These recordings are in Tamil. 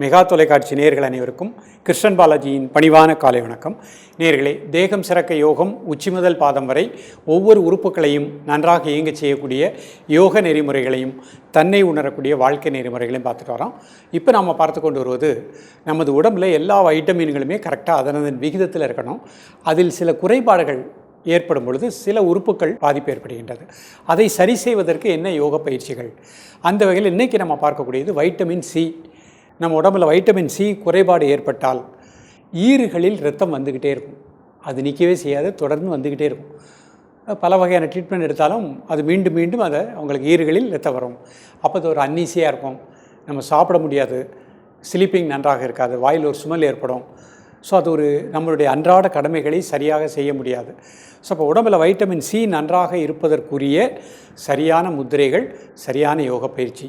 மெகா தொலைக்காட்சி நேர்கள் அனைவருக்கும் கிருஷ்ணன் பாலாஜியின் பணிவான காலை வணக்கம். நேர்களே தேகம் சிறக்க யோகம் உச்சி முதல் பாதம் வரை ஒவ்வொரு உறுப்புகளையும் நன்றாக இயங்கச் செய்யக்கூடிய யோக நெறிமுறைகளையும் தன்னை உணரக்கூடிய வாழ்க்கை நெறிமுறைகளையும் பார்த்துட்டு வரோம். இப்போ நாம் பார்த்து கொண்டு வருவது நமது உடம்புல எல்லா வைட்டமின்களுமே கரெக்டாக அதனதன் விகிதத்தில் இருக்கணும். அதில் சில குறைபாடுகள் ஏற்படும் பொழுது சில உறுப்புகள் பாதிப்பு ஏற்படுகின்றது. அதை சரி செய்வதற்கு என்ன யோக பயிற்சிகள்? அந்த வகையில் இன்றைக்கி நம்ம பார்க்கக்கூடியது வைட்டமின் சி நம்ம உடம்புல வைட்டமின் சி குறைபாடு ஏற்பட்டால் ஈறுகளில் ரத்தம் வந்துக்கிட்டே இருக்கும். அது நிற்கவே செய்யாது தொடர்ந்து வந்துக்கிட்டே இருக்கும். பல வகையான ட்ரீட்மெண்ட் எடுத்தாலும் அது மீண்டும் மீண்டும் அதை அவங்களுக்கு ஈறுகளில் ரத்தம் வரும். அப்போ அது ஒரு அன்னீசியாக இருக்கும். நம்ம சாப்பிட முடியாது. ஸ்லீப்பிங் நன்றாக இருக்காது. வாயில் ஒரு சுமல் ஏற்படும். ஸோ அது ஒரு நம்மளுடைய அன்றாட கடமைகளை சரியாக செய்ய முடியாது. ஸோ அப்போ உடம்பில் வைட்டமின் சி நன்றாக இருப்பதற்குரிய சரியான முத்திரைகள் சரியான யோக பயிற்சி.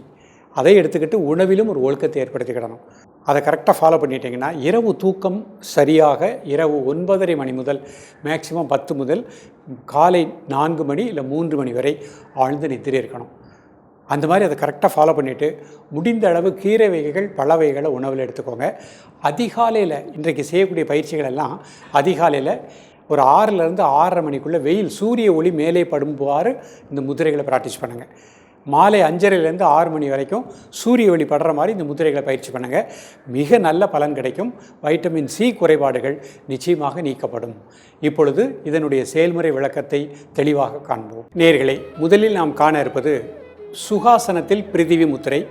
அதை எடுத்துக்கிட்டு உணவிலும் ஒரு ஒழுக்கத்தை ஏற்படுத்திக்கிடணும். அதை கரெக்டாக ஃபாலோ பண்ணிட்டீங்கன்னா இரவு தூக்கம் சரியாக இரவு ஒன்பதரை மணி முதல் மேக்சிமம் பத்து முதல் காலை நான்கு மணி இல்லை மூன்று மணி வரை ஆழ்ந்து நித்திரை இருக்கணும். அந்த மாதிரி அதை கரெக்டாக ஃபாலோ பண்ணிவிட்டு முடிந்த அளவு கீரை வகைகள் பழ வகைகளை உணவில் எடுத்துக்கோங்க. அதிகாலையில் இன்றைக்கு செய்யக்கூடிய பயிற்சிகள் எல்லாம் அதிகாலையில் ஒரு ஆறுலேருந்து ஆறரை மணிக்குள்ளே வெயில் சூரிய ஒளி மேலே படும்பாறு இந்த முதிரைகளை ப்ராக்டிஸ் பண்ணுங்கள் மாலை அஞ்சரைலேருந்து ஆறு மணி வரைக்கும் சூரிய ஒளி படுற மாதிரி இந்த முதிரைகளை பயிற்சி பண்ணுங்கள் மிக நல்ல பலன் கிடைக்கும். வைட்டமின் சி குறைபாடுகள் நிச்சயமாக நீக்கப்படும். இப்பொழுது இதனுடைய செயல்முறை விளக்கத்தை தெளிவாக காண்போம். நேர்களை முதலில் நாம் காண இருப்பது சுகாசனத்தில் பிரிதிவி முத்திரை.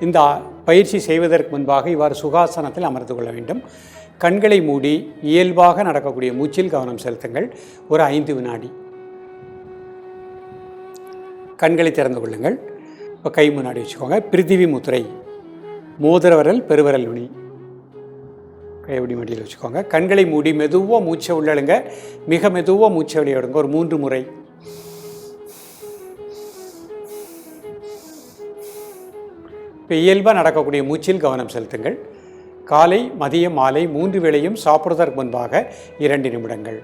இந்த பயிற்சி செய்வதற்கு முன்பாக இவ்வாறு சுகாசனத்தில் அமர்ந்து கொள்ள வேண்டும். கண்களை மூடி இயல்பாக நடக்கக்கூடிய மூச்சில் கவனம் செலுத்துங்கள். ஒரு ஐந்து வினாடி. கண்களை திறந்து கொள்ளுங்கள். இப்போ கை முன்னாடி வச்சுக்கோங்க. பிரித்திவி முத்திரை. மோதிரவரல் பெருவரல் நுனி. கை கையபடி மடியில் வச்சுக்கோங்க. கண்களை மூடி மெதுவாக மூச்சை உள்ளழுங்க மிக மெதுவாக மூச்சை வெளியே ஒரு மூன்று முறை. இப்போ இயல்பாக நடக்கக்கூடிய மூச்சில் கவனம் செலுத்துங்கள். காலை மதியம் மாலை மூன்று வேளையும் சாப்பிடுவதற்கு முன்பாக இரண்டு நிமிடங்கள்.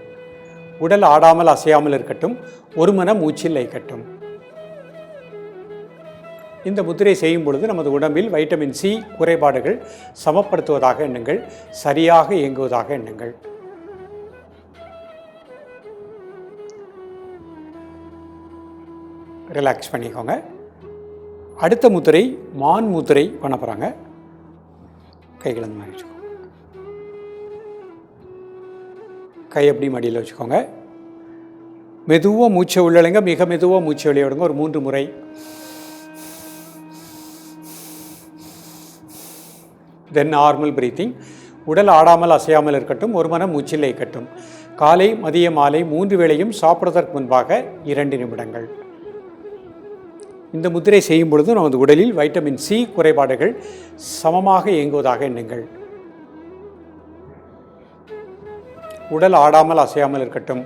உடல் ஆடாமல் அசையாமல் இருக்கட்டும். ஒரு மன மூச்சில் ஐக்கட்டும் இந்த முத்திரை செய்யும் பொழுது நமது உடம்பில் வைட்டமின் சி குறைபாடுகள் சமப்படுத்துவதாக எண்ணுங்கள் சரியாக இயங்குவதாக எண்ணுங்கள். ரிலாக்ஸ் பண்ணிக்கோங்க. அடுத்த முத்திரை மான் முத்திரை பண்ண போகிறாங்க கைகளை அந்த மாதிரி வச்சுக்கோங்க. கை அப்படி மடியில் வச்சுக்கோங்க. மெதுவாக மூச்சை உள்ளழுங்க மிக மெதுவாக மூச்சை வெளியே விடுங்க. ஒரு மூன்று முறை. தென் நார்மல் பிரீத்திங் உடல் ஆடாமல் அசையாமல் இருக்கட்டும் ஒரு மனம் மூச்சில் இருக்கட்டும் காலை மதிய மாலை மூன்று வேளையும் சாப்பிடுவதற்கு முன்பாக இரண்டு நிமிடங்கள். இந்த முத்திரை செய்யும் பொழுது நமது உடலில் வைட்டமின் சி குறைபாடுகள் சமமாக இயங்குவதாக எண்ணுங்கள். உடல் ஆடாமல் அசையாமல் இருக்கட்டும்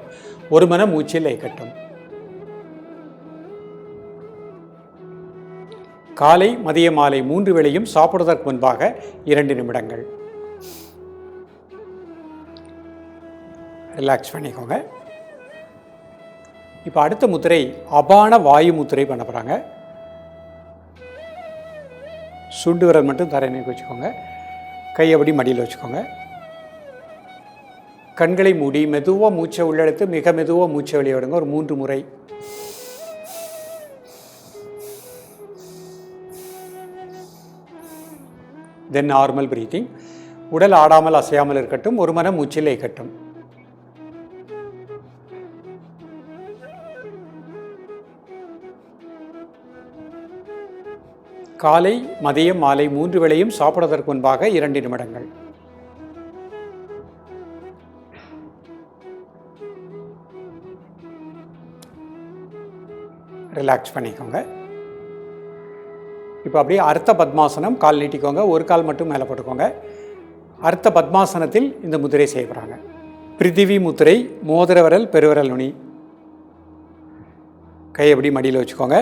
ஒரு மன மூச்சில் இயக்கட்டும். காலை மதிய மாலை மூன்று வேளையும் சாப்பிடுவதற்கு முன்பாக இரண்டு நிமிடங்கள். ரிலாக்ஸ் பண்ணிக்கோங்க. இப்போ அடுத்த முத்திரை அபான வாயு முத்திரை பண்ண போகிறாங்க சுண்டு விரல் மட்டும் தரையினுக்கு வச்சுக்கோங்க. கை அப்படி மடியில் வச்சுக்கோங்க. கண்களை மூடி மெதுவாக மூச்சை உள்ளெடுத்து மிக மெதுவாக மூச்சை வெளியே விடுங்க. ஒரு மூன்று முறை. தென் நார்மல் பிரீத்திங் உடல் ஆடாமல் அசையாமல் இருக்கட்டும். ஒரு மனம் மூச்சில் கட்டும் காலை மதியம் மாலை மூன்று வேளையும் சாப்பிடுவதற்கு முன்பாக இரண்டு நிமிடங்கள். ரிலாக்ஸ் பண்ணிக்கோங்க. இப்போ அப்படியே அர்த்த பத்மாசனம் கால் நீட்டிக்கோங்க ஒரு கால் மட்டும் மேலே போட்டுக்கோங்க. அர்த்த பத்மாசனத்தில் இந்த முதிரை செய்யப்படுறாங்க பிரிதிவி முத்திரை மோதிரவரல் பெருவரல் நுனி. கை எப்படி மடியில் வச்சுக்கோங்க.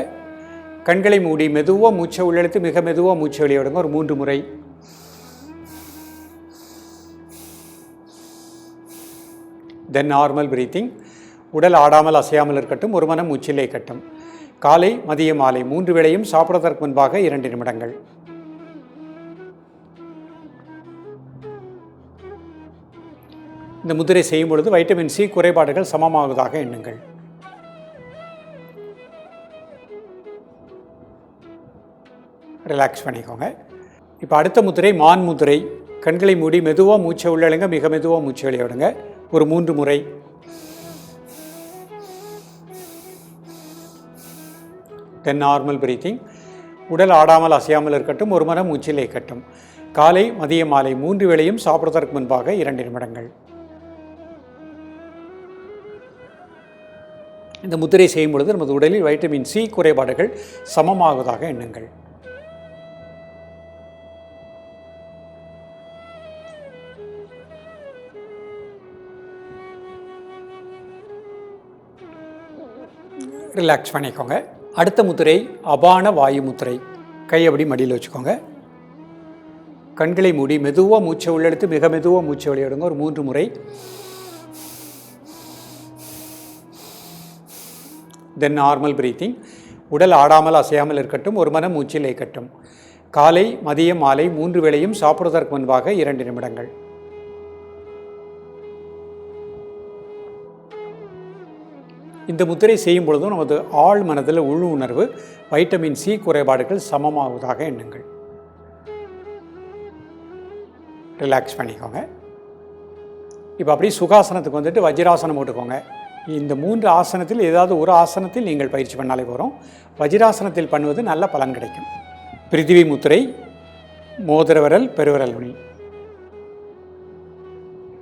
கண்களை மூடி மெதுவாக மூச்சை உள்ளெழுத்து மிக மெதுவாக மூச்சை வெளியே விடுங்க. ஒரு மூன்று முறை. தென் நார்மல் பிரீத்திங் உடல் ஆடாமல் அசையாமல் இருக்கட்டும் ஒரு மனம் மூச்சிலே கட்டும் காலை மதிய மாலை மூன்று வேளையும் சாப்பிடுவதற்கு முன்பாக இரண்டு நிமிடங்கள். இந்த முதிரை செய்யும் பொழுது வைட்டமின் சி குறைபாடுகள் சமமாவதாக எண்ணுங்கள். ரிலாக்ஸ் பண்ணிக்கோங்க. இப்போ அடுத்த முதிரை மான் முதிரை. கண்களை மூடி மெதுவாக மூச்சை உள்ளழுங்க மிக மெதுவாக மூச்சை வெளியே ஒரு மூன்று முறை தென் நார்மல் பிரீத்திங் உடல் ஆடாமல் அசையாமல் இருக்கட்டும் ஒரு மனம் மூச்சிலே கட்டும் காலை மதிய மாலை மூன்று வேளையும் சாப்பிடுவதற்கு முன்பாக இரண்டு நிமிடங்கள். இந்த முத்திரை செய்யும் பொழுது நமது உடலில் வைட்டமின் சி குறைபாடுகள் சமமாகுவதாக எண்ணுங்கள். ரிலாக்ஸ் பண்ணிக்கோங்க. அடுத்த முத்திரை அபான வாயு முத்திரை. கை அப்படி மடியில் வச்சுக்கோங்க. கண்களை மூடி மெதுவாக மூச்சை உள்ளெடுத்து மிக மெதுவாக மூச்சை வெளியிடுங்க. ஒரு மூன்று முறை. தென் நார்மல் பிரீத்திங் உடல் ஆடாமல் அசையாமல் இருக்கட்டும். ஒரு மனம் மூச்சில் இயக்கட்டும். காலை மதியம் மாலை மூன்று வேளையும் சாப்பிடுவதற்கு முன்பாக இரண்டு நிமிடங்கள். இந்த முத்திரை செய்யும் பொழுதும் நமது ஆழ் மனதில் உள் உணர்வு வைட்டமின் சி குறைபாடுகள் சமமாவதாக எண்ணுங்கள். ரிலாக்ஸ் பண்ணிக்கோங்க. இப்போ அப்படியே சுகாசனத்துக்கு வந்துட்டு வஜ்ராசனம் போட்டுக்கோங்க. இந்த மூன்று ஆசனத்தில் ஏதாவது ஒரு ஆசனத்தில் நீங்கள் பயிற்சி பண்ணாலே போகிறோம் வஜ்ராசனத்தில் பண்ணுவது நல்ல பலன் கிடைக்கும். பிரிதிவி முத்திரை மோதிரவரல் பெருவரல் நுனி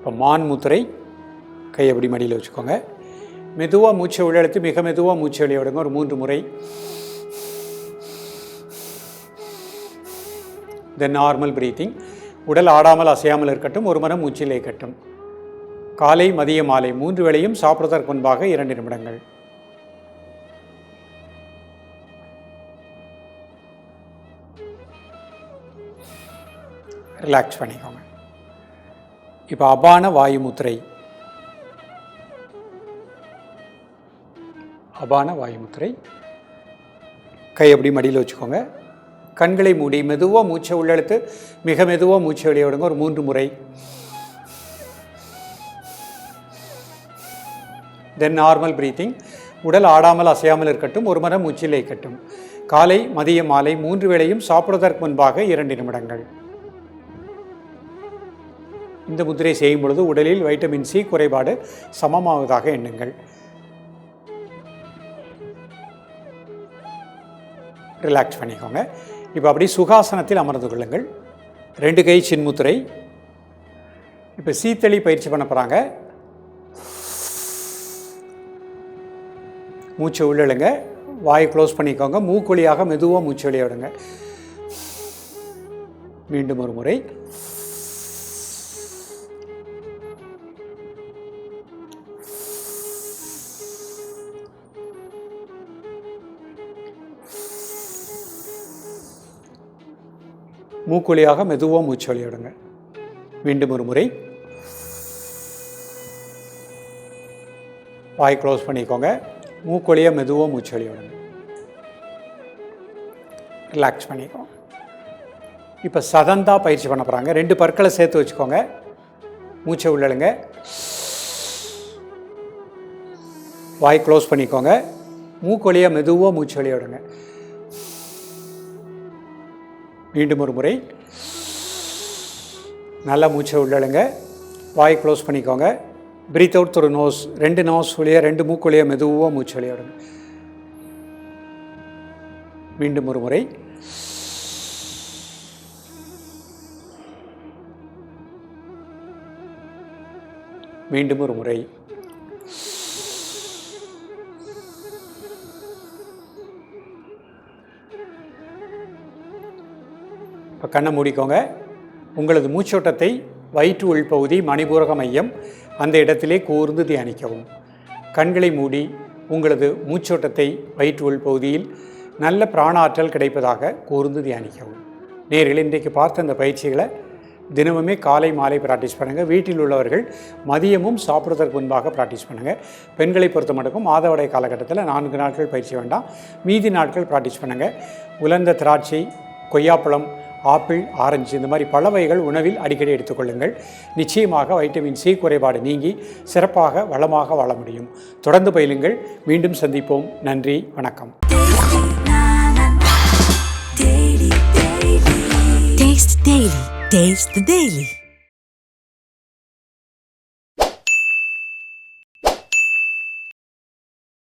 இப்போ மான் முத்திரை கை அப்படி மடியில் வச்சுக்கோங்க. மெதுவாக மூச்சை உள்ளெடுத்து மிக மெதுவாக மூச்சை வெளியே விடுங்க. ஒரு மூன்று முறை. தென் நார்மல் பிரீத்திங் உடல் ஆடாமல் அசையாமல் இருக்கட்டும் ஒரு மனம் மூச்சில் இருக்கட்டும். காலை மதிய மாலை மூன்று வேளையும் சாப்பிடுவதற்கு முன்பாக இரண்டு நிமிடங்கள். ரிலாக்ஸ் பண்ணிக்கோங்க. இப்போ அபான வாயுமுத்திரை அபான வாயுமுத்திரை கை அப்படி மடியில் வச்சுக்கோங்க. கண்களை மூடி மெதுவாக மூச்சை உள்ளெழுத்து மிக மெதுவாக மூச்சை வெளியே விடுங்க. ஒரு மூன்று முறை. தென் நார்மல் பிரீத்திங் உடல் ஆடாமல் அசையாமல் இருக்கட்டும். ஒரு மரம் மூச்சிலே இருக்கட்டும். காலை மதிய மாலை மூன்று வேளையும் சாப்பிடுவதற்கு முன்பாக இரண்டு நிமிடங்கள். இந்த முத்திரை செய்யும் பொழுது உடலில் வைட்டமின் சி குறைபாடு சமமாவதாக எண்ணுங்கள். ரிலாக்ஸ் பண்ணிக்கோங்க. இப்போ அப்படி சுகாசனத்தில் அமர்ந்து கொள்ளுங்கள். ரெண்டு கை சின்முத்திரை இப்போ சீத்தளி பயிற்சி பண்ண போகிறாங்க மூச்சை உள்ளிடுங்க வாயை க்ளோஸ் பண்ணிக்கோங்க. மூக்குழியாக மெதுவாக மூச்சு வெளியே விடுங்க. மீண்டும் ஒரு முறை. மூக்குழியாக மெதுவாக மூச்சு வெளியிடுங்க மீண்டும் ஒரு முறை. வாய் க்ளோஸ் பண்ணிக்கோங்க. மூக்கொழியாக மெதுவாக மூச்சு விடுங்க ரிலாக்ஸ் பண்ணிக்கோங்க. இப்போ சதந்தா பயிற்சி பண்ண போகிறாங்க ரெண்டு பற்களை சேர்த்து வச்சுக்கோங்க. மூச்சை உள்ளழுங்க வாய் க்ளோஸ் பண்ணிக்கோங்க. மூக்கொழியாக மெதுவாக மூச்சு வெளியிடுங்க மீண்டும் ஒரு முறை. நல்லா மூச்சை உள்ளழுங்க. வாய் க்ளோஸ் பண்ணிக்கோங்க. ப்ரீத் அவுட் ஒரு நோஸ் ரெண்டு நோஸ் வழியாக ரெண்டு மூக்கு வழியாக மெதுவாக மூச்சு விளையாடுங்க மீண்டும் ஒரு முறை. மீண்டும் ஒரு முறை. கண்ணை மூடிக்கோங்க. உங்களது மூச்சோட்டத்தை வயிற்று உள்பகுதி மணிபூரக மையம் அந்த இடத்திலே கூர்ந்து தியானிக்கவும். கண்களை மூடி உங்களது மூச்சோட்டத்தை வயிற்று உள்பகுதியில் நல்ல பிராண ஆற்றல் கிடைப்பதாக கூர்ந்து தியானிக்கவும். நேர்கள் இன்றைக்கு பார்த்த அந்த பயிற்சிகளை தினமுமே காலை மாலை ப்ராக்டிஸ் பண்ணுங்கள் வீட்டில் உள்ளவர்கள் மதியமும் சாப்பிட்றதற்கு முன்பாக ப்ராக்டிஸ் பண்ணுங்கள் பெண்களை பொறுத்த மட்டும் மாதவடை காலகட்டத்தில் நான்கு நாட்கள் பயிற்சி வேண்டாம். மீதி நாட்கள் ப்ராக்டிஸ் பண்ணுங்கள் உலர்ந்த திராட்சை கொய்யாப்பழம் ஆப்பிள் ஆரஞ்சு இந்த மாதிரி பல வகைகள் உணவில் அடிக்கடி எடுத்துக்கொள்ளுங்கள் நிச்சயமாக வைட்டமின் சி குறைபாடு நீங்கி சிறப்பாக வளமாக வாழ முடியும் தொடர்ந்து பயிலுங்கள் மீண்டும் சந்திப்போம் நன்றி வணக்கம் Taste Daily. The Daily.